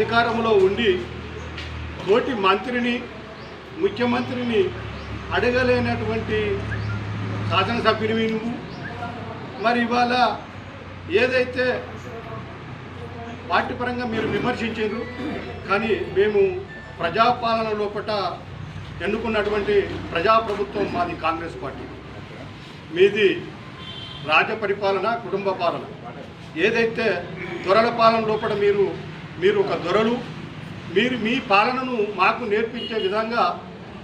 అధికారంలో ఉండి తోటి మంత్రిని ముఖ్యమంత్రిని అడగలేనటువంటి శాసనసభ్యునివి నువ్వు మరి ఇవాళ ఏదైతే పార్టీ పరంగా మీరు విమర్శించారు కానీ మేము ప్రజాపాలన లోపట ఎన్నుకున్నటువంటి ప్రజాప్రభుత్వం మాది కాంగ్రెస్ పార్టీ. మీది రాజ పరిపాలన కుటుంబ పాలన. ఏదైతే త్వరల పాలన లోపల మీరు మీరు ఒక దొరలు మీరు మీ పాలనను మాకు నేర్పించే విధంగా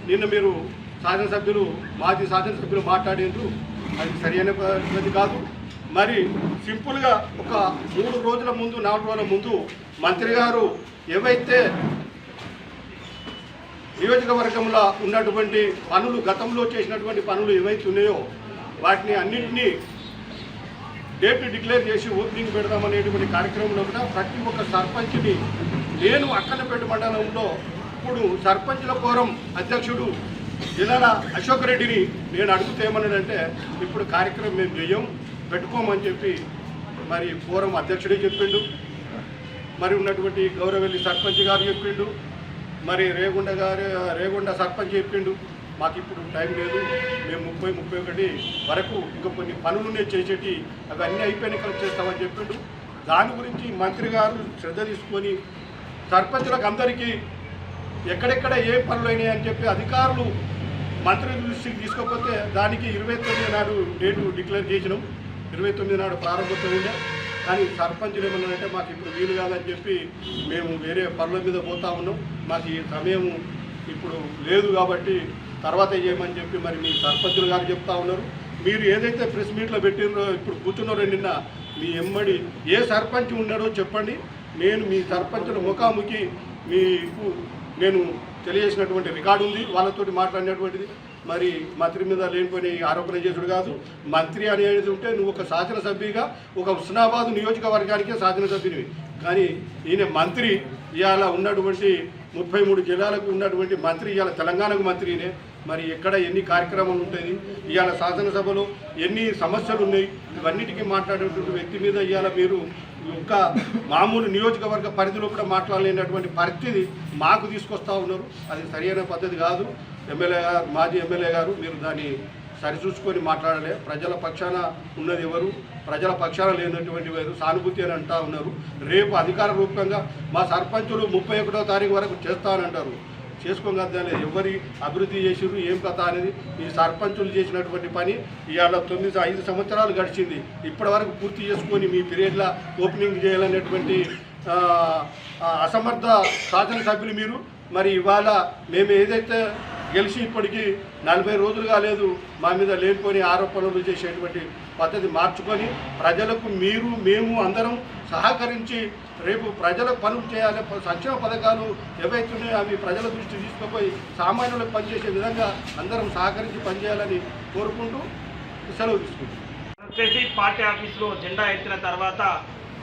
నిన్న మీరు శాసనసభ్యులు మాజీ శాసనసభ్యులు మాట్లాడేందుకు అది సరైన పద్ధతి కాదు. మరి సింపుల్గా ఒక మూడు రోజుల ముందు నాలుగు రోజుల ముందు మంత్రి గారు ఏవైతే నియోజకవర్గంలో ఉన్నటువంటి పనులు గతంలో చేసినటువంటి పనులు ఏవైతే ఉన్నాయో వాటిని అన్నింటినీ డేట్ డిక్లేర్ చేసి ఓపెనింగ్ పెడదామనేటువంటి కార్యక్రమంలో కూడా ప్రతి ఒక్క సర్పంచ్ని నేను అక్కలపేట మండలంలో ఇప్పుడు సర్పంచ్ల కోరం అధ్యక్షుడు జిల్లాల అశోక్ రెడ్డిని నేను అడుగుతే ఇప్పుడు కార్యక్రమం మేము చేయం పెట్టుకోమని చెప్పి మరి కోరం అధ్యక్షుడే చెప్పిండు. మరి ఉన్నటువంటి గౌరవెల్లి సర్పంచ్ గారు చెప్పిండు. మరి రేగుండ గారు రేగుండ సర్పంచ్ చెప్పిండు. మాకు ఇప్పుడు టైం లేదు. మేము ముప్పై ముప్పై ఒకటి వరకు ఇంకా కొన్ని పనులు నేను చేసేటి అవి అన్నీ అయిపోయినాక చేస్తామని చెప్పిండు. దాని గురించి మంత్రి గారు శ్రద్ధ తీసుకొని సర్పంచులకు అందరికీ ఎక్కడెక్కడ ఏ పనులు అయినాయి అని చెప్పి అధికారులు మంత్రి దృష్టికి తీసుకోకపోతే దానికి ఇరవై తొమ్మిది నాడు డేటు డిక్లేర్ చేసినాం. ఇరవై తొమ్మిది నాడు ప్రారంభోత్సవం ఉండే కానీ సర్పంచులు ఏమన్నారంటే మాకు ఇప్పుడు వీలు కాదని చెప్పి మేము వేరే పనుల మీద పోతా ఉన్నాం. మాకు ఈ సమయం ఇప్పుడు లేదు కాబట్టి తర్వాత చేయమని చెప్పి మరి మీ సర్పంచులు గారు చెప్తా ఉన్నారు. మీరు ఏదైతే ప్రెస్ మీట్లో పెట్టినో ఇప్పుడు కూర్చున్నారో నిన్న మీ ఎమ్మడి ఏ సర్పంచ్ ఉన్నాడో చెప్పండి. నేను మీ సర్పంచుల ముఖాముఖి మీకు నేను తెలియజేసినటువంటి రికార్డు ఉంది వాళ్ళతోటి మాట్లాడినటువంటిది. మరి మంత్రి మీద లేనిపోయిన ఆరోపణ చేసుడు కాదు. మంత్రి అనేది ఉంటే నువ్వు ఒక శాసనసభ్యుగా ఒక హుస్నాబాద్ నియోజకవర్గానికే శాసనసభ్యునివి. కానీ ఈయన మంత్రి ఇవాళ ఉన్నటువంటి ముప్పై మూడు జిల్లాలకు ఉన్నటువంటి మంత్రి ఇవాళ తెలంగాణకు మంత్రినే మరి ఎక్కడ ఎన్ని కార్యక్రమాలు ఉంటాయి ఇవాళ శాసనసభలో ఎన్ని సమస్యలు ఉన్నాయి ఇవన్నిటికీ మాట్లాడేటువంటి వ్యక్తి మీద ఇవాళ మీరు ఒక్క మామూలు నియోజకవర్గ పరిధిలో కూడా మాట్లాడలేనటువంటి పరిస్థితి మాకు తీసుకొస్తా ఉన్నారు. అది సరైన పద్ధతి కాదు. ఎమ్మెల్యే గారు మాజీ ఎమ్మెల్యే గారు మీరు దాన్ని సరిచూసుకొని మాట్లాడలే. ప్రజల పక్షాన ఉన్నది ఎవరు? ప్రజల పక్షాన లేనటువంటి వారు సానుభూతి అని అంటా ఉన్నారు. రేపు అధికార రూపంగా మా సర్పంచులు ముప్పై ఒకటో తారీఖు వరకు చేస్తానంటారు. చేసుకోగలదాన్ని ఎవరి అభివృద్ధి చేసిరు ఏం కథ అనేది ఈ సర్పంచులు చేసినటువంటి పని ఇవాళ తొమ్మిది ఐదు సంవత్సరాలు గడిచింది. ఇప్పటి వరకు పూర్తి చేసుకొని మీ పీరియడ్లో ఓపెనింగ్ చేయాలనేటువంటి అసమర్థ ఆ, అసమర్థ శాసనసభ్యులు మీరు. మరి ఇవాళ మేము ఏదైతే గెలిచి ఇప్పటికీ నలభై రోజులు కాలేదు మా మీద లేనిపోని ఆరోపణలు చేసేటువంటి పద్ధతి మార్చుకొని ప్రజలకు మీరు మేము అందరం సహకరించి రేపు ప్రజలకు పనులు చేయాలి సంక్షేమ పథకాలు ఏవైతే ఉన్నాయో అవి ప్రజల దృష్టి తీసుకుపోయి సామాన్యులకు పనిచేసే విధంగా అందరం సహకరించి పనిచేయాలని కోరుకుంటూ సెలవు తీసుకుంటాం వచ్చేసి పార్టీ ఆఫీస్లో జెండా ఎత్తిన తర్వాత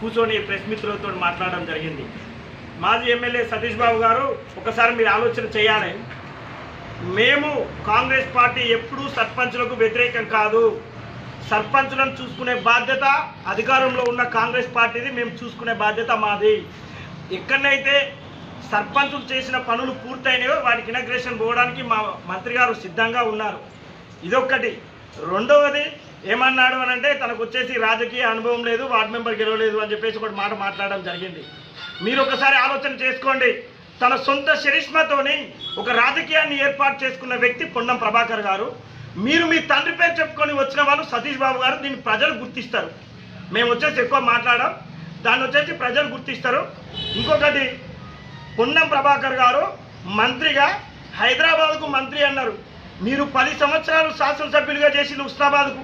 కూర్చొని ప్రెస్ మిత్రులతో మాట్లాడడం జరిగింది. మాజీ ఎమ్మెల్యే సతీష్ బాబు గారు ఒకసారి మీరు ఆలోచన చేయాలి. మేము కాంగ్రెస్ పార్టీ ఎప్పుడూ సర్పంచులకు వ్యతిరేకం కాదు. సర్పంచులను చూసుకునే బాధ్యత అధికారంలో ఉన్న కాంగ్రెస్ పార్టీది మేము చూసుకునే బాధ్యత మాది. ఎక్కడనైతే సర్పంచులు చేసిన పనులు పూర్తయినాయో వాటికి ఇనగ్రేషన్ పోవడానికి మా మంత్రి గారు సిద్ధంగా ఉన్నారు. ఇదొక్కటి. రెండవది ఏమన్నాడు అని అంటే తనకు వచ్చేసి రాజకీయ అనుభవం లేదు వార్డు మెంబర్ గెలవలేదు అని చెప్పేసి ఒక మాట మాట్లాడడం జరిగింది. మీరు ఒకసారి ఆలోచన చేసుకోండి. తన సొంత చరిష్మతోని ఒక రాజకీయాన్ని ఏర్పాటు చేసుకున్న వ్యక్తి పొన్నం ప్రభాకర్ గారు. మీరు మీ తండ్రి పేరు చెప్పుకొని వచ్చిన వాళ్ళు సతీష్ బాబు గారు దీన్ని ప్రజలు గుర్తిస్తారు. మేము వచ్చేసి ఎక్కువ మాట్లాడాం దాన్ని వచ్చేసి ప్రజలు గుర్తిస్తారు. ఇంకొకటి పొన్నం ప్రభాకర్ గారు మంత్రిగా హైదరాబాద్కు మంత్రి అన్నారు. మీరు పది సంవత్సరాలు శాసనసభ్యులుగా చేసింది ఉస్నాబాద్కు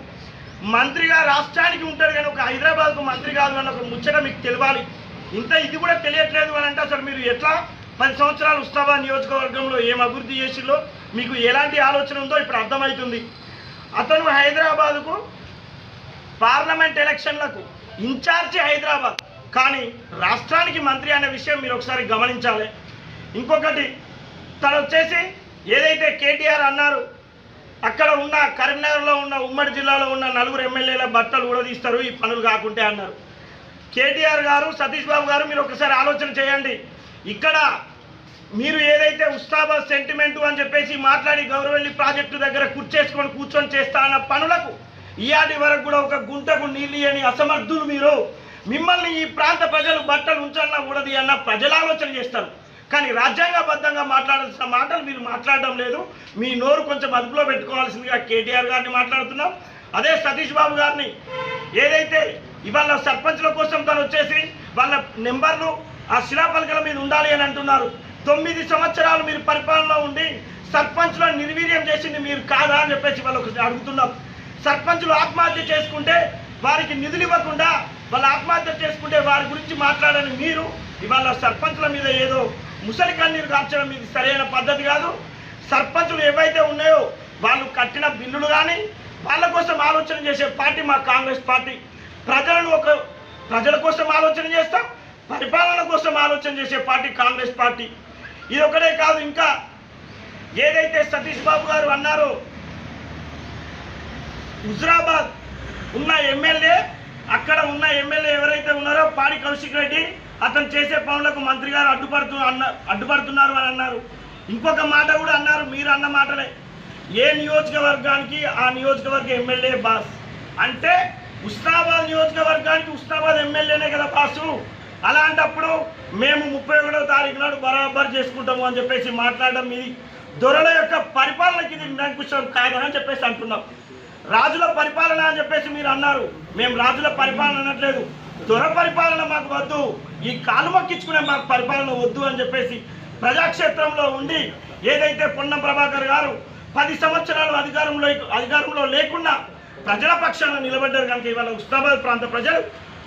మంత్రిగా రాష్ట్రానికి ఉంటారు కానీ ఒక హైదరాబాద్కు మంత్రి కాదు అన్న ఒక ముచ్చట మీకు తెలియాలి ఇంత ఇది కూడా తెలియట్లేదు అని అంటే అసలు మీరు ఎట్లా పది సంవత్సరాలు ఉస్నాబాద్ నియోజకవర్గంలో ఏం అభివృద్ధి చేసిందో మీకు ఎలాంటి ఆలోచన ఉందో ఇప్పుడు అర్థమవుతుంది. అతను హైదరాబాదుకు పార్లమెంట్ ఎలక్షన్లకు ఇన్ఛార్జి హైదరాబాద్. కానీ రాష్ట్రానికి మంత్రి అనే విషయం మీరు ఒకసారి గమనించాలి. ఇంకొకటి తను వచ్చేసి ఏదైతే కేటీఆర్ అన్నారు అక్కడ ఉన్న కరీంనగర్లో ఉన్న ఉమ్మడి జిల్లాలో ఉన్న నలుగురు ఎమ్మెల్యేల బట్టలు ఊడదీస్తారు ఈ పనులు కాకుంటే అన్నారు. కేటీఆర్ గారు సతీష్ బాబు గారు మీరు ఒకసారి ఆలోచన చేయండి. ఇక్కడ మీరు ఏదైతే ఉస్తాబా సెంటిమెంట్ అని చెప్పేసి మాట్లాడి గౌరవెల్లి ప్రాజెక్టు దగ్గర కూర్చేసుకొని కూర్చొని చేస్తా అన్న పనులకు ఇయాది వరకు కూడా ఒక గుంటకు నీళ్ళు అసమర్థులు మీరు. మిమ్మల్ని ఈ ప్రాంత ప్రజలు బట్టలు ఉంచన్నా కూడదు అన్న ప్రజలు ఆలోచన చేస్తారు. కానీ రాజ్యాంగబద్ధంగా మాట్లాడాల్సిన మాటలు మీరు మాట్లాడడం లేదు. మీ నోరు కొంచెం అదుపులో పెట్టుకోవాల్సిందిగా కేటీఆర్ గారిని మాట్లాడుతున్నాం. అదే సతీష్ బాబు గారిని ఏదైతే ఇవాళ సర్పంచ్ల కోసం తను వచ్చేసి వాళ్ళ నెంబర్లు ఆ శిలాపలకల మీద ఉండాలి అని అంటున్నారు. తొమ్మిది సంవత్సరాలు మీరు పరిపాలనలో ఉండి సర్పంచ్లను నిర్వీర్యం చేసింది మీరు కాదా అని చెప్పేసి వాళ్ళు అడుగుతున్నాం. సర్పంచ్లు ఆత్మహత్య చేసుకుంటే వారికి నిధులు ఇవ్వకుండా వాళ్ళు ఆత్మహత్య చేసుకుంటే వారి గురించి మాట్లాడని మీరు ఇవాళ సర్పంచ్ల మీద ఏదో ముసలి కన్నీరు కార్చడం ఇది సరైన పద్ధతి కాదు. సర్పంచులు ఏవైతే ఉన్నాయో వాళ్ళు కట్టిన బిల్లులు కానీ వాళ్ళ కోసం ఆలోచన చేసే పార్టీ మా కాంగ్రెస్ పార్టీ. ప్రజలను ఒక ప్రజల కోసం ఆలోచన చేస్తాం పరిపాలన కోసం ఆలోచన చేసే పార్టీ కాంగ్రెస్ పార్టీ. ఇది ఒకటే కాదు ఇంకా ఏదైతే సతీష్ బాబు గారు అన్నారో హుజరాబాద్ ఉన్న ఎమ్మెల్యే అక్కడ ఉన్న ఎమ్మెల్యే ఎవరైతే ఉన్నారో పాడి కౌశిక్ రెడ్డి అతను చేసే పనులకు మంత్రి గారు అడ్డుపడుతూ అన్న అడ్డుపడుతున్నారు అని అన్నారు. ఇంకొక మాట కూడా అన్నారు మీరు అన్న మాటలే. ఏ నియోజకవర్గానికి ఆ నియోజకవర్గ ఎమ్మెల్యే బాస్? అంటే ఉస్నాబాద్ నియోజకవర్గానికి ఉస్నాబాద్ ఎమ్మెల్యేనే కదా బాసు? అలాంటప్పుడు మేము ముప్పై ఒకటో తారీఖు నాడు బరాబర్ చేసుకుంటాము అని చెప్పేసి మాట్లాడడం ఇది. దొరల యొక్క పరిపాలనకి ఇది నిరంకుశం కాదని చెప్పేసి అంటున్నాం. రాజుల పరిపాలన అని చెప్పేసి మీరు అన్నారు. మేము రాజుల పరిపాలన అనట్లేదు. దొర పరిపాలన మాకు వద్దు. ఈ కాలు మొక్కించుకునే మాకు పరిపాలన వద్దు అని చెప్పేసి ప్రజాక్షేత్రంలో ఉండి ఏదైతే పొన్నం ప్రభాకర్ గారు పది సంవత్సరాలు అధికారంలో అధికారంలో లేకుండా ప్రజల పక్షాన నిలబడ్డారు కనుక ఇవాళ ఉస్మాబాద్ ప్రాంత ప్రజలు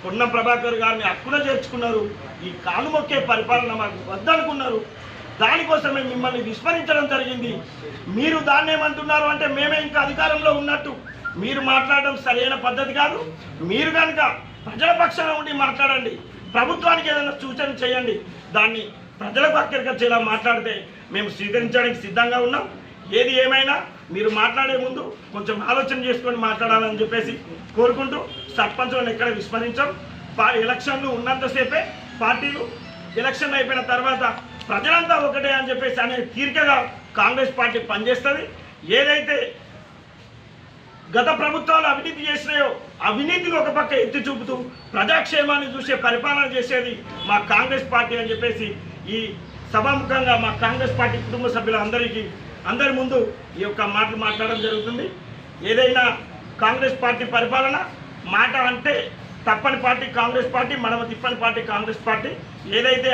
పొన్నం ప్రభాకర్ గారిని అక్కున చేర్చుకున్నారు. ఈ కాలు మొక్కే పరిపాలన మాకు వద్దనుకున్నారు. దానికోసమే మిమ్మల్ని విస్మరించడం జరిగింది. మీరు దాన్నేమంటున్నారు అంటే మేమే ఇంకా అధికారంలో ఉన్నట్టు. మీరు మాట్లాడడం సరైన పద్ధతి కాదు. మీరు కనుక ప్రజల పక్షాన ఉండి మాట్లాడండి. ప్రభుత్వానికి ఏదైనా సూచన చేయండి. దాన్ని ప్రజలకు అక్కడికి వచ్చేలా మాట్లాడితే మేము స్వీకరించడానికి సిద్ధంగా ఉన్నాం. ఏది ఏమైనా మీరు మాట్లాడే ముందు కొంచెం ఆలోచన చేసుకొని మాట్లాడాలని చెప్పేసి కోరుకుంటూ సర్పంచులను ఎక్కడ విస్మరించాం. పా ఎలక్షన్లు ఉన్నంతసేపే పార్టీలు ఎలక్షన్ అయిపోయిన తర్వాత ప్రజలంతా ఒకటే అని చెప్పేసి అనే తీరికగా కాంగ్రెస్ పార్టీ పనిచేస్తుంది. ఏదైతే గత ప్రభుత్వాలు అవినీతి చేసినాయో అవినీతిని ఒక పక్క ఎత్తి చూపుతూ ప్రజాక్షేమాన్ని చూసే పరిపాలన చేసేది మా కాంగ్రెస్ పార్టీ అని చెప్పేసి ఈ సభాముఖంగా మా కాంగ్రెస్ పార్టీ కుటుంబ సభ్యులందరికీ అందరి ముందు ఈ యొక్క మాటలు మాట్లాడడం జరుగుతుంది. ఏదైనా కాంగ్రెస్ పార్టీ పరిపాలన మాట అంటే తప్పని పార్టీ కాంగ్రెస్ పార్టీ మనము తిప్పని పార్టీ కాంగ్రెస్ పార్టీ. ఏదైతే